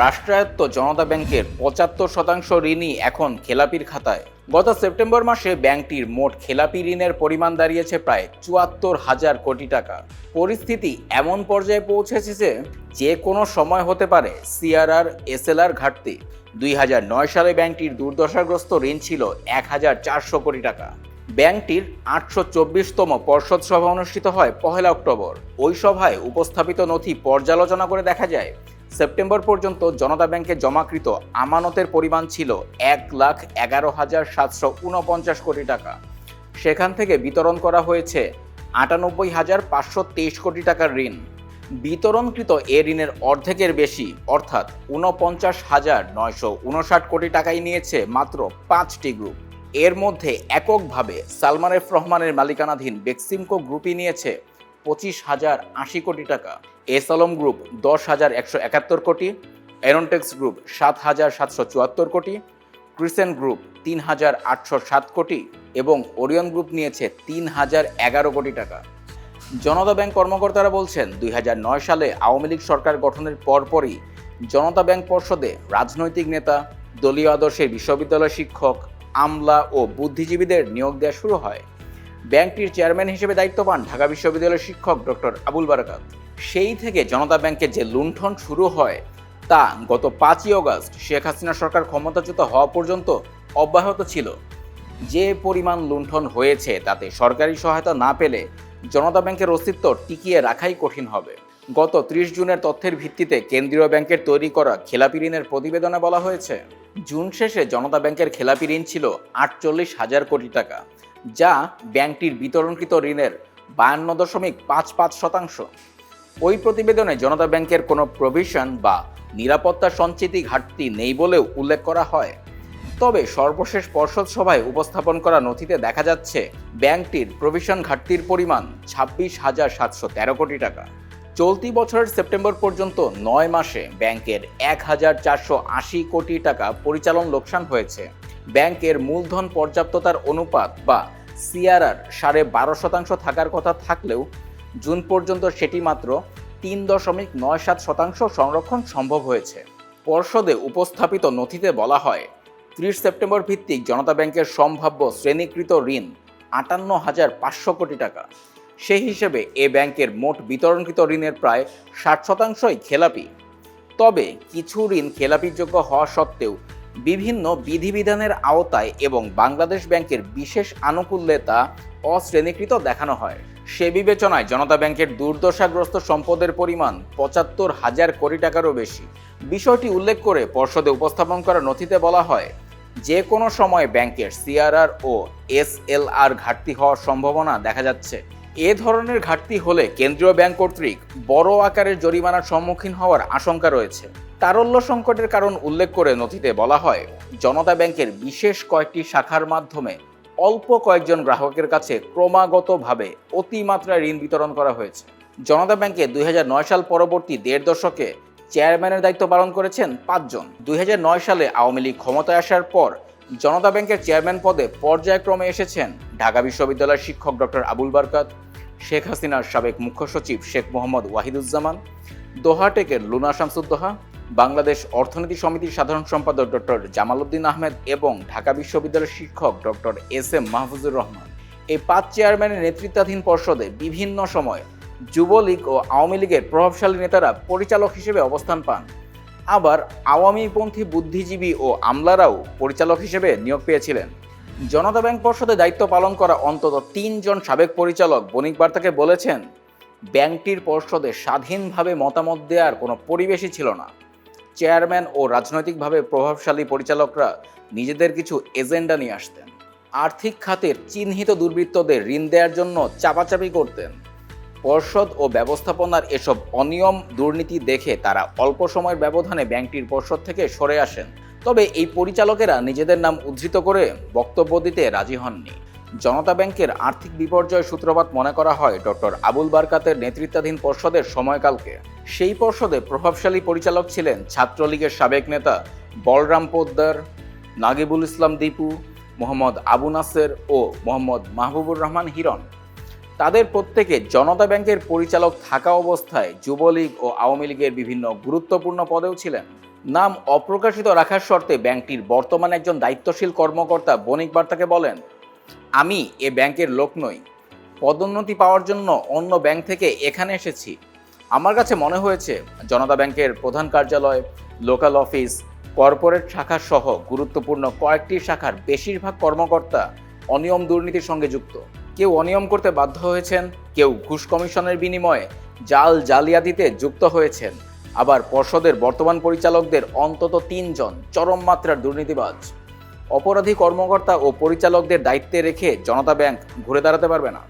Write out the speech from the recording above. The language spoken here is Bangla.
রাষ্ট্রায়ত্ত জনতা ব্যাংকের পঁচাত্তর শতাংশ ঋণই এখন খেলাপির খাতায়। গত সেপ্টেম্বর মাসে ব্যাংকটির মোট খেলাপি ঋণের পরিমাণ দাঁড়িয়েছে প্রায় চুয়াত্তর হাজার কোটি টাকা। পরিস্থিতি এমন পর্যায়ে পৌঁছেছে যে যে কোনো সময় হতে পারে সিআরআর, এসএলআর ঘাটতি। দুই হাজার নয় সালে ব্যাংকটির দুর্দশাগ্রস্ত ঋণ ছিল এক হাজার চারশো কোটি টাকা। ব্যাংকটির আটশো চব্বিশতম পর্ষদ সভা অনুষ্ঠিত হয় পহেলা অক্টোবর। ওই সভায় উপস্থাপিত নথি পর্যালোচনা করে দেখা যায় সেপ্টেম্বর পর্যন্ত জনতা ব্যাংকে জমাকৃত আমানতের পরিমাণ ছিল এক লাখ এগারো হাজার সাতশো উনপঞ্চাশ কোটি টাকা। সেখান থেকে বিতরণ করা হয়েছে আটানব্বই হাজার পাঁচশো তেইশ কোটি টাকার ঋণ। বিতরণকৃত এ ঋণের অর্ধেকের বেশি, অর্থাৎ উনপঞ্চাশ হাজার নয়শো উনষাট কোটি টাকাই নিয়েছে মাত্র পাঁচটি গ্রুপ। এর মধ্যে এককভাবে সালমান রহমানের মালিকানাধীন বেক্সিমকো গ্রুপই নিয়েছে পঁচিশ হাজার আশি কোটি টাকা। এস আলম গ্রুপ দশ হাজার একশো একাত্তর কোটি, এরনটেক্স গ্রুপ সাত হাজার সাতশো চুয়াত্তর কোটি ক্রিসেন গ্রুপ তিন হাজার আটশো সাত কোটি এবং ওরিয়ন গ্রুপ নিয়েছে তিন হাজার এগারো কোটি টাকা। জনতা ব্যাংক কর্মকর্তারা বলছেন, দুই হাজার নয় সালে আওয়ামী লীগ সরকার গঠনের পরপরই জনতা ব্যাংক পর্ষদে রাজনৈতিক নেতা, দলীয় আদর্শের বিশ্ববিদ্যালয় শিক্ষক, আমলা ও বুদ্ধিজীবীদের নিয়োগ দেওয়া শুরু হয়। ব্যাংকটির চেয়ারম্যান হিসেবে দায়িত্ব পান ঢাকা বিশ্ববিদ্যালয়ের শিক্ষক ডক্টর আবুল বারাকাত। সেই থেকে জনতা ব্যাংকের যে লুণ্ঠন শুরু হয়, তা গত পাঁচই অগস্ট শেখ হাসিনা সরকার ক্ষমতাচ্যুত হওয়া পর্যন্ত অব্যাহত ছিল। যে পরিমাণ লুণ্ঠন হয়েছে, তাতে সরকারি সহায়তা না পেলে জনতা ব্যাংকের অস্তিত্ব টিকিয়ে রাখাই কঠিন হবে। গত ত্রিশ জুনের তথ্যের ভিত্তিতে কেন্দ্রীয় ব্যাংকের তৈরি করা খেলাপি ঋণের প্রতিবেদনে বলা হয়েছে, জুন শেষে জনতা ব্যাংকের খেলাপি ঋণ ছিল আটচল্লিশ হাজার কোটি টাকা, যা ব্যাংকটির বিতরণকৃত ঋণের বায়ান্ন দশমিক পাঁচ পাঁচ শতাংশ। ওই প্রতিবেদনে জনতা ব্যাংকের কোনো প্রভিশন বা নিরাপত্তা সঞ্চিতি ঘাটতি নেই বলেও উল্লেখ করা হয়। তবে সর্বশেষ পর্ষদ সভায় উপস্থাপন করা নথিতে দেখা যাচ্ছে, ব্যাংকটির প্রভিশন ঘাটতির পরিমাণ ছাব্বিশ হাজার সাতশো তেরো কোটি টাকা। চলতি বছরের সেপ্টেম্বর পর্যন্ত নয় মাসে ব্যাংকের এক হাজার চারশো আশি কোটি টাকা পরিচালন লোকসান হয়েছে। ব্যাংকের মূলধন পর্যাপ্ততার অনুপাত বা সিআরআর সাড়ে বারো শতাংশ থাকার কথা থাকলেও জুন পর্যন্ত সেটি মাত্র তিন দশমিক নয় সাত শতাংশ সংরক্ষণ সম্ভব হয়েছে। পর্ষদে উপস্থাপিত নথিতে বলা হয়, ত্রিশ সেপ্টেম্বর ভিত্তিক জনতা ব্যাংকের সম্ভাব্য শ্রেণীকৃত ঋণ আটান্ন হাজার পাঁচশো কোটি টাকা। সেই হিসেবে এ ব্যাংকের মোট বিতরণকৃত ঋণের প্রায় ষাট শতাংশই খেলাপি। তবে কিছু ঋণ খেলাপিযোগ্য হওয়া সত্ত্বেও বিভিন্ন বিধিবিধানের আওতায় এবং বাংলাদেশ ব্যাংকের বিশেষ আনুকূল্যে তা অশ্রেণীকৃত দেখানো হয়। সে বিবেচনায় জনতা ব্যাংকের দুর্দশাগ্রস্ত সম্পদের পরিমাণ পঁচাত্তর হাজার কোটি টাকারও বেশি। বিষয়টি উল্লেখ করে পর্ষদে উপস্থাপন করা নথিতে বলা হয়, যে কোনো সময় ব্যাংকের সিআরআর ও এসএলআর ঘাটতি হওয়ার সম্ভাবনা দেখা যাচ্ছে। এ ধরনের ঘাটতি হলে কেন্দ্রীয় ব্যাংক কর্তৃক বড় আকারের জরিমানার সম্মুখীন হওয়ার আশঙ্কা রয়েছে। তারল্য সংকটের কারণ উল্লেখ করে নথিতে বলা হয়, জনতা ব্যাংকের বিশেষ কয়েকটি শাখার মাধ্যমে অল্প কয়েকজন গ্রাহকের কাছে ক্রমাগতভাবে অতিমাত্রায় ঋণ বিতরণ করা হয়েছে। জনতা ব্যাংকে দুই হাজার নয় সাল পরবর্তী দেড় দশকে চেয়ারম্যানের দায়িত্ব পালন করেছেন পাঁচজন। দুই নয় সালে আওয়ামী লীগ ক্ষমতায় আসার পর জনতা ব্যাংকের চেয়ারম্যান পদে পর্যায়ক্রমে এসেছেন ঢাকা বিশ্ববিদ্যালয়ের শিক্ষক ডক্টর আবুল বারকাত, শেখ হাসিনার সাবেক মুখ্য সচিব শেখ মোহাম্মদ ওয়াহিদুজ্জামান, দোহাটেকের লুনা শামসুদ্দোহা বাংলাদেশ অর্থনীতি সমিতির সাধারণ সম্পাদক ডক্টর জামাল উদ্দিন আহমেদ এবং ঢাকা বিশ্ববিদ্যালয়ের শিক্ষক doctor S M Mahfuzur Rahman. এই পাঁচ চেয়ারম্যানের নেতৃত্বাধীন পর্ষদে বিভিন্ন সময় যুবলীগ ও আওয়ামী লীগের প্রভাবশালী নেতারা পরিচালক হিসেবে অবস্থান পান। আবার আওয়ামীপন্থী বুদ্ধিজীবী ও আমলারাও পরিচালক হিসেবে নিয়োগ পেয়েছিলেন। জনতা ব্যাংক পর্ষদে দায়িত্ব পালন করা অন্তত তিনজন সাবেক পরিচালক বণিক বার্তাকে বলেছেন, ব্যাংকটির পর্ষদে স্বাধীনভাবে মতামত দেওয়ার কোনো পরিবেশই ছিল না। চেয়ারম্যান ও রাজনৈতিকভাবে প্রভাবশালী পরিচালকরা নিজেদের কিছু এজেন্ডা নিয়ে আসতেন। আর্থিক খাতের চিহ্নিত দুর্বৃত্তদের ঋণ দেওয়ার জন্য চাপাচাপি করতেন। পর্ষদ ও ব্যবস্থাপনার এসব অনিয়ম দুর্নীতি দেখে তারা অল্প সময়ের ব্যবধানে ব্যাংকটির পর্ষদ থেকে সরে আসেন। তবে এই পরিচালকেরা নিজেদের নাম উদ্ধৃত করে বক্তব্য দিতে রাজি হননি। জনতা ব্যাংকের আর্থিক বিপর্যয় সূত্রপাত মনে করা হয় ডক্টর আবুল বারকাতের নেতৃত্বাধীন পর্ষদের সময়কালকে। সেই পর্ষদে প্রভাবশালী পরিচালক ছিলেন ছাত্রলীগের সাবেক নেতা বলরাম পোদ্দার, নাগিবুল ইসলাম দীপু, মোহাম্মদ আবু নাসের ও মোহাম্মদ মাহবুবুর রহমান হিরণ। তাদের প্রত্যেকে জনতা ব্যাংকের পরিচালক থাকা অবস্থায় যুবলীগ ও আওয়ামী লীগের বিভিন্ন গুরুত্বপূর্ণ পদেও ছিলেন। নাম অপ্রকাশিত রাখার শর্তে ব্যাংকটির বর্তমান একজন দায়িত্বশীল কর্মকর্তা বণিক বার্তাকে বলেন আমি এ ব্যাংকের লোক নই। পদোন্নতি পাওয়ার জন্য অন্য ব্যাংক থেকে এখানে এসেছি। আমার কাছে মনে হয়েছে, জনতা ব্যাংকের প্রধান কার্যালয়, লোকাল অফিস, কর্পোরেট শাখা সহ গুরুত্বপূর্ণ কয়েকটি শাখার বেশিরভাগ কর্মকর্তা অনিয়ম দুর্নীতির সঙ্গে যুক্ত। কেউ অনিয়ম করতে বাধ্য হয়েছেন, কেউ ঘুষ কমিশনের বিনিময়ে জাল জালিয়াতিতে যুক্ত হয়েছেন। আবার পর্ষদের বর্তমান পরিচালকদের অন্তত তিনজন চরম মাত্রার দুর্নীতিবাজ। অপরাধী কর্মকর্তা ও পরিচালকদের দায়িত্বে রেখে জনতা ব্যাংক ঘুরে দাঁড়াতে পারবে না।